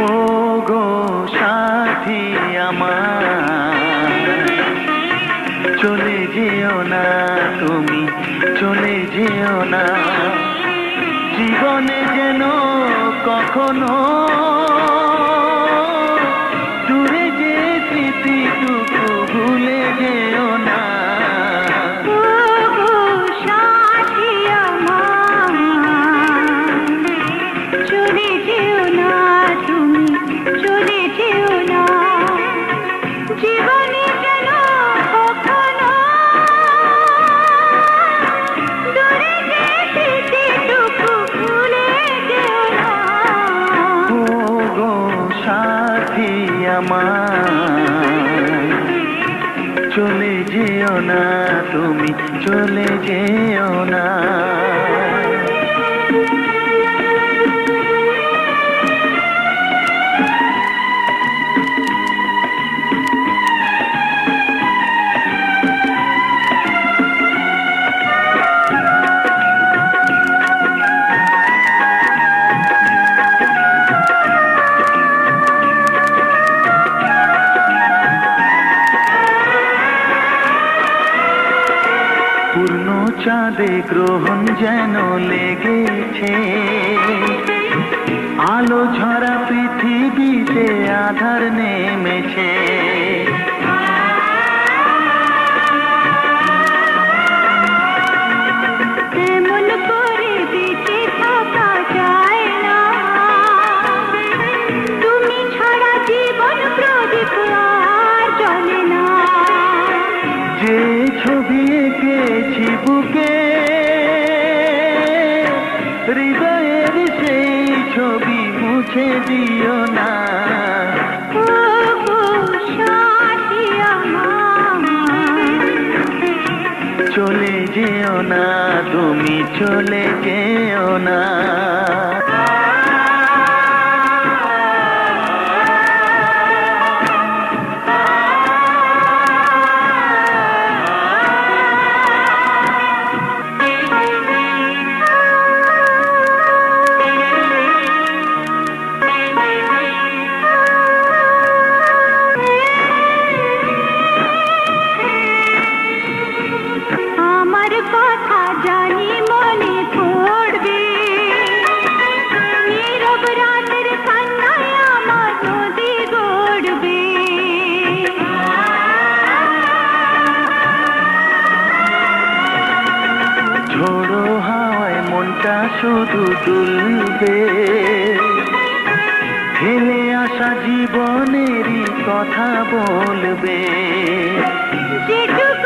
ও গো সাথী আমার চলে যেও না তুমি চলে যেও না। জীবনে যেন কখনো আমার চলে যেও না তুমি চলে যেও না। পূর্ণ চাঁদে গ্রহণ যেন লেগেছে। আলো ঝরা পৃথিবীতে আধার নেমেছে। ছবি এঁকেছি বুকে হৃদয়ের সেই ছবি মুছে দিও না। চলে যেও না তুমি চলে যেও না। ঝোড়ো হাওয়ায় মনটা শুধু তুলবে ফেলে আসা জীবনেরই কথা বলবে। যেটুকু